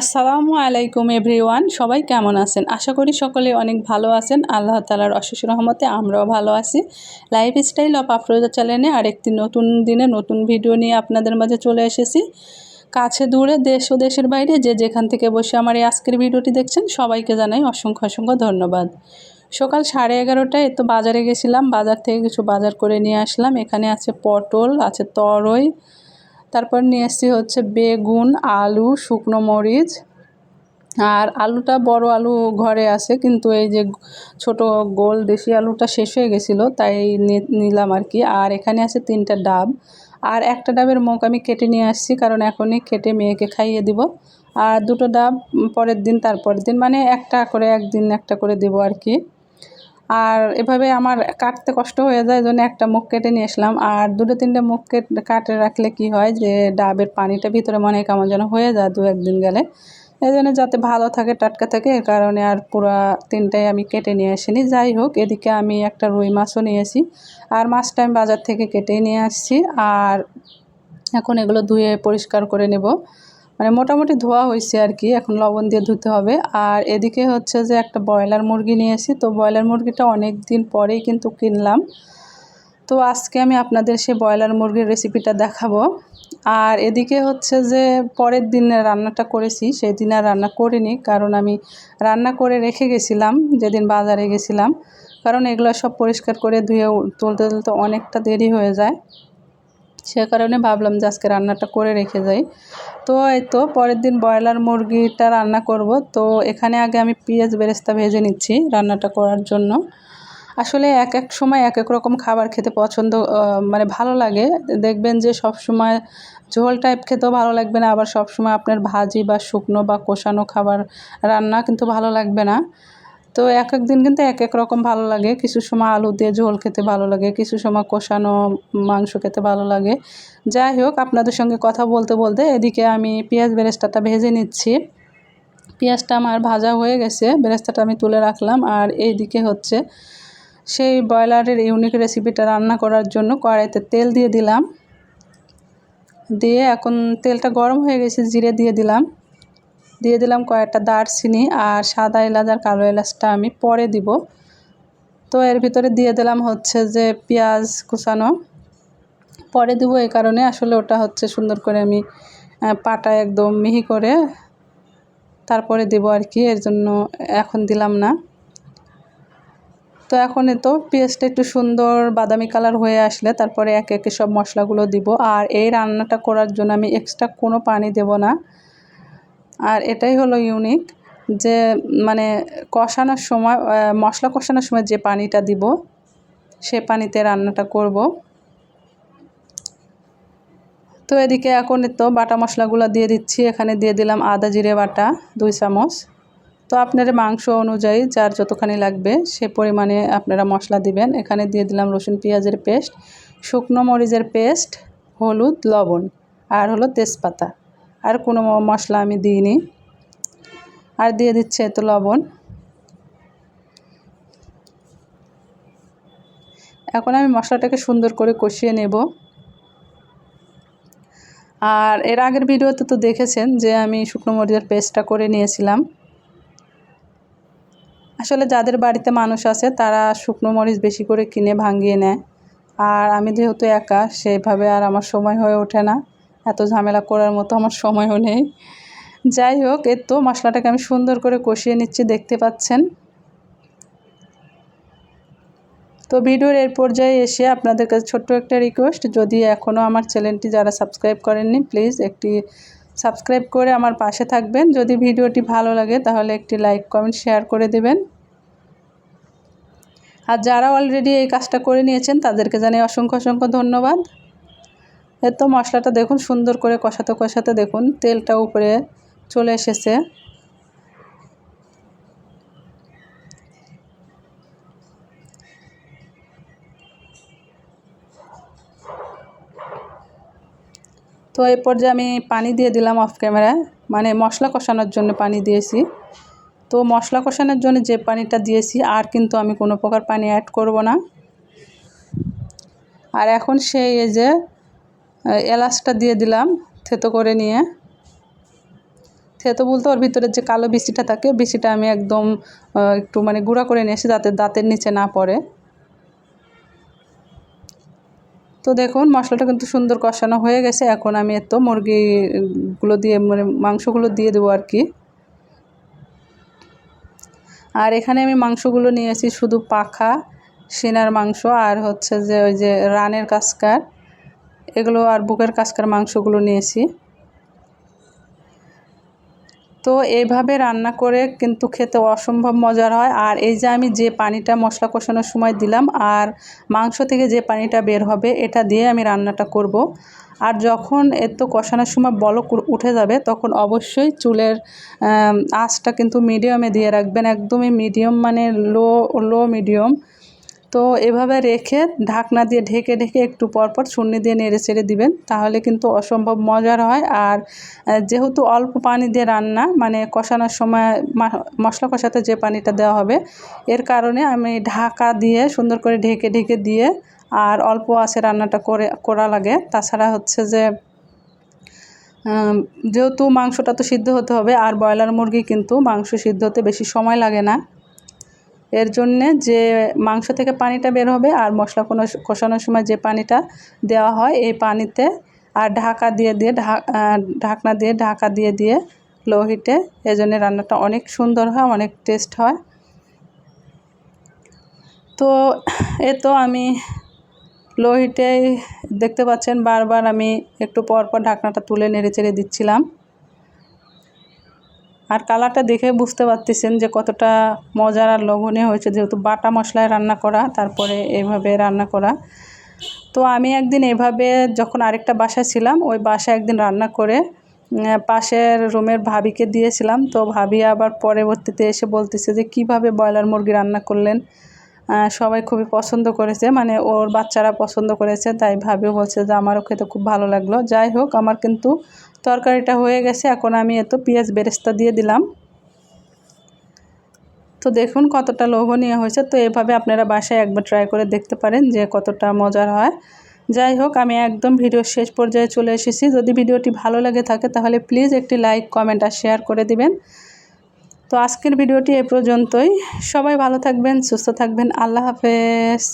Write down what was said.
আসসালামু আলাইকুম এভরিওয়ান, সবাই কেমন আছেন? আশা করি সকলে অনেক ভালো আছেন। আল্লাহ তালার অশেষ রহমতে আমরাও ভালো আছি। লাইফ স্টাইল অফ আফরোজা চ্যানেলে আরেকটি নতুন দিনে নতুন ভিডিও নিয়ে আপনাদের মাঝে চলে এসেছি। কাছে দূরে দেশ ও দেশের বাইরে যে যেখান থেকে বসে আমার এই আজকের ভিডিওটি দেখছেন, সবাইকে জানাই অসংখ্য অসংখ্য ধন্যবাদ। সকাল সাড়ে এগারোটায় তো বাজারে গেছিলাম, বাজার থেকে কিছু বাজার করে নিয়ে আসলাম। এখানে আছে পটল, আছে তরই তারপর নিয়ে এসেছি হচ্ছে বেগুন, আলু, শুকনো মরিচ। আর আলুটা বড় আলু ঘরে আছে, কিন্তু এই যে ছোট গোল দেশি আলুটা শেষ হয়ে গেছিল, তাই নিলাম আর কি। আর এখানে আছে তিনটা ডাব। আর একটা ডাবের মুখ আমি কেটে নিয়ে আসছি, কারণ এখনই কেটে মেয়েকে খাইয়ে দিব। আর দুটো ডাব পরের দিন, তারপরের দিন মানে একটা করে একদিন একটা করে দেবো আর কি। আর এভাবে আমার কাটতে কষ্ট হয়ে যায় জন্য একটা মুখ কেটে নিয়ে আসলাম। আর দুটো তিনটে মুখ কেটে, কাটে রাখলে কি হয় যে, ডাবের পানিটা ভিতরে মনে হয় কেমন যেন হয়ে যায় দু একদিন গেলে। এই জন্য যাতে ভালো থাকে, টাটকা থাকে, এর কারণে আর পুরা তিনটাই আমি কেটে নিয়ে আসিনি। যাই হোক, এদিকে আমি একটা রুই মাছও নিয়েছি আর মাছটা আমি বাজার থেকে কেটে নিয়ে আসছি। আর এখন এগুলো ধুয়ে পরিষ্কার করে নেব। মানে মোটামুটি ধোয়া হয়েছে আর কি, এখন লবণ দিয়ে ধুতে হবে। আর এদিকে হচ্ছে যে একটা ব্রয়লার মুরগি নিয়েছি তো ব্রয়লার মুরগিটা অনেক দিন পরেই কিন্তু কিনলাম। তো আজকে আমি আপনাদের সেই ব্রয়লার মুরগির রেসিপিটা দেখাবো। আর এদিকে হচ্ছে যে পরের দিন রান্নাটা করেছি, সেই দিন আর রান্না করিনি, কারণ আমি রান্না করে রেখে গেছিলাম, যেদিন বাজারে গেছিলাম। কারণ এগুলো সব পরিষ্কার করে ধুয়ে তুলতে তুলতে অনেকটা দেরি হয়ে যায়। সে কারণে ভাবলাম যে আজকে রান্নাটা করে রেখে যাই। তো এই তো পরের দিন ব্রয়লার মুরগিটা রান্না করব। তো এখানে আগে আমি পেঁয়াজ বেরেস্তা ভেজে নিচ্ছি রান্নাটা করার জন্য। আসলে এক এক সময় এক এক রকম খাবার খেতে পছন্দ মানে ভালো লাগে। দেখবেন যে সব সময় ঝোল টাইপ খেতেও ভালো লাগবে না। আবার সব সময় আপনার ভাজি বা শুকনো বা কষানো খাবার রান্না কিন্তু ভালো লাগবে না। তো এক এক দিন কিন্তু এক এক রকম ভালো লাগে। কিছু সময় আলু দিয়ে ঝোল খেতে ভালো লাগে, কিছু সময় কষানো মাংস খেতে ভালো লাগে। যাই হোক, আপনাদের সঙ্গে কথা বলতে বলতে এদিকে আমি পেঁয়াজ বেরেস্তাটা ভেজে নিচ্ছি। পেঁয়াজটা আমার ভাজা হয়ে গেছে, বেরেস্তাটা আমি তুলে রাখলাম। আর এইদিকে হচ্ছে সেই ব্রয়লারের ইউনিক রেসিপিটা রান্না করার জন্য কড়াইতে তেল দিয়ে দিলাম। দিয়ে এখন তেলটা গরম হয়ে গেছে, জিরে দিয়ে দিলাম। দিয়ে দিলাম কয়েকটা দারচিনি আর সাদা এলাচ আর কালো এলাচটা আমি পরে দিব। তো এর ভিতরে দিয়ে দিলাম হচ্ছে যে পেঁয়াজ কুচানো। পরে দিব এই কারণে আসলে ওটা হচ্ছে সুন্দর করে আমি পাটা একদম মিহি করে তারপরে দেবো আর কি, এর জন্য এখন দিলাম না। তো এখন তো পেঁয়াজটা একটু সুন্দর বাদামি কালার হয়ে আসলে তারপরে একে একে সব মশলাগুলো দিব। আর এই রান্নাটা করার জন্য আমি এক্সট্রা কোনো পানি দেব না। আর এটাই হলো ইউনিক যে মানে কষানোর সময় মশলা কষানোর সময় যে পানিটা দিব, সে পানিতে রান্নাটা করব। তো এদিকে এখন তো বাটা মশলাগুলো দিয়ে দিচ্ছি, এখানে দিয়ে দিলাম আদা জিরে বাটা, দুই চামচ। তো আপনার মাংস অনুযায়ী যার যতখানি লাগবে, সে পরিমাণে আপনারা মশলা দিবেন। এখানে দিয়ে দিলাম রসুন পেঁয়াজের পেস্ট, শুকনো মরিচের পেস্ট, হলুদ, লবণ, আর হলো তেজপাতা। আর কোনো মশলা আমি দিইনি। আর দিয়ে দিচ্ছে এত লবণ। এখন আমি মশলাটাকে সুন্দর করে কষিয়ে নেব। আর এর আগের ভিডিওতে তো দেখেছেন যে আমি শুকনো মরিচের পেস্টটা করে নিয়েছিলাম। আসলে যাদের বাড়িতে মানুষ আছে, তারা শুকনো মরিচ বেশি করে কিনে ভাঙিয়ে নেয়। আর আমি যেহেতু একা, সেভাবে আর আমার সময় হয়ে ওঠে না। এত ঝামেলা করার মতো আমার সময়ও নেই। যাই হোক এর তো মশলাটাকে আমি সুন্দর করে কষিয়ে নিচ্ছি, দেখতে পাচ্ছেন। তো ভিডিওর এর পর্যায়ে এসে আপনাদের কাছে ছোট্ট একটা রিকোয়েস্ট যদি এখনও আমার চ্যানেলটি যারা সাবস্ক্রাইব করেননি প্লিজ একটি সাবস্ক্রাইব করে আমার পাশে থাকবেন। যদি ভিডিওটি ভালো লাগে, তাহলে একটি লাইক কমেন্ট শেয়ার করে দেবেন। আর যারা অলরেডি এই কাজটা করে নিয়েছেন, তাদেরকে জানাই অসংখ্য অসংখ্য ধন্যবাদ। তো মশলাটা দেখুন, সুন্দর করে কষাতে কষাতে দেখুন, তেলটা উপরে চলে এসেছে। তো এই পর্যায়ে আমি পানি দিয়ে দিলাম অফ ক্যামেরায় মানে মশলা কষানোর জন্য পানি দিয়েছি। তো মশলা কষানোর জন্য যে পানিটা দিয়েছি, আর কিন্তু আমি কোনো প্রকার পানি অ্যাড করব না। আর এখন সেই এই যে এলাচটা দিয়ে দিলাম থেতো করে নিয়ে। থেতো বলতে ওর ভিতরে যে কালো বিচিটা থাকে বিচিটা আমি একদম একটু মানে গুঁড়া করে নিয়েছি যাতে দাঁতের নিচে না পড়ে। তো দেখুন, মশলাটা কিন্তু সুন্দর কষানো হয়ে গেছে। এখন আমি এত মুরগিগুলো দিয়ে মানে মাংসগুলো দিয়ে দেবো আর কি। আর এখানে আমি মাংসগুলো নিয়েছি শুধু পাখা, সিনার মাংস আর হচ্ছে যে ওই যে রানের কাসকার এগুলো আর বুকের কাসকার মাংসগুলো নিয়েছি। তো এইভাবে রান্না করে কিন্তু খেতে অসম্ভব মজার হয়। আর এই যে আমি যে পানিটা মশলা কষানোর সময় দিলাম আর মাংস থেকে যে পানিটা বের হবে, এটা দিয়ে আমি রান্নাটা করব। আর যখন এত কষানোর সময় বলক উঠে যাবে, তখন অবশ্যই চুলের আঁচটা কিন্তু মিডিয়ামে দিয়ে রাখবেন। একদমই মিডিয়াম মানে লো লো মিডিয়াম তো এভাবে রেখে ঢাকনা দিয়ে ঢেকে ঢেকে একটু পরপর ছুন্নি দিয়ে নেড়ে চেড়ে দিবেন। তাহলে কিন্তু অসম্ভব মজার হয়। আর যেহেতু অল্প পানি দিয়ে রান্না মানে কষানোর সময় মশলা কষাতে যে পানিটা দেওয়া হবে, এর কারণে আমি ঢাকা দিয়ে সুন্দর করে ঢেকে ঢেকে দিয়ে আর অল্প আছে রান্নাটা করে, করা লাগে। তাছাড়া হচ্ছে যে যেহেতু মাংসটা তো সিদ্ধ হতে হবে, আর ব্রয়লার মুরগি কিন্তু মাংস সিদ্ধ হতে বেশি সময় লাগে না। এর জন্যে যে মাংস থেকে পানিটা বের হবে আর মশলা কোনো কষানোর সময় যে পানিটা দেওয়া হয়, এই পানিতে আর ঢাকা দিয়ে দিয়ে ঢাকনা দিয়ে ঢাকা দিয়ে দিয়ে লো হিটে এজন্য রান্নাটা অনেক সুন্দর হয়, অনেক টেস্ট হয়। তো এ তো আমি লো হিটে দেখতে পাচ্ছেন, বারবার আমি একটু পর পর ঢাকনাটা তুলে নেড়ে চেড়ে দিচ্ছিলাম। আর কালারটা দেখে বুঝতে পারতেছেন যে কতটা মজার আর লবণীয় হয়েছে, যেহেতু বাটা মশলায় রান্না করা, তারপরে এভাবে রান্না করা। তো আমি একদিন এভাবে যখন আরেকটা বাসায় ছিলাম, ওই বাসায় একদিন রান্না করে পাশের রুমের ভাবিকে দিয়েছিলাম। তো ভাবি আবার পরবর্তীতে এসে বলতেছে যে, কীভাবে ব্রয়লার মুরগি রান্না করলেন? সবাই খুবই পছন্দ করেছে মানে ওর বাচ্চারা পছন্দ করেছে, তাই ভাবিও বলছে যে, আমারও খেতে খুব ভালো লাগল। যাই হোক, আমার কিন্তু তরকারিটা হয়ে গেছে, এখন আমি এত পেঁয়াজ বেরেস্তা দিয়ে দিলাম। তো দেখুন কতটা লোভনীয় হয়েছে। তো এভাবে আপনারা বাসায় একবার ট্রাই করে দেখতে পারেন যে কতটা মজার হয়। যাই হোক, আমি একদম ভিডিওর শেষ পর্যায়ে চলে এসেছি। যদি ভিডিওটি ভালো লাগে থাকে তাহলে প্লিজ একটি লাইক কমেন্ট আর শেয়ার করে দিবেন। তো আজকের ভিডিওটি এ পর্যন্তই। সবাই ভালো থাকবেন, সুস্থ থাকবেন। আল্লাহ হাফেজ।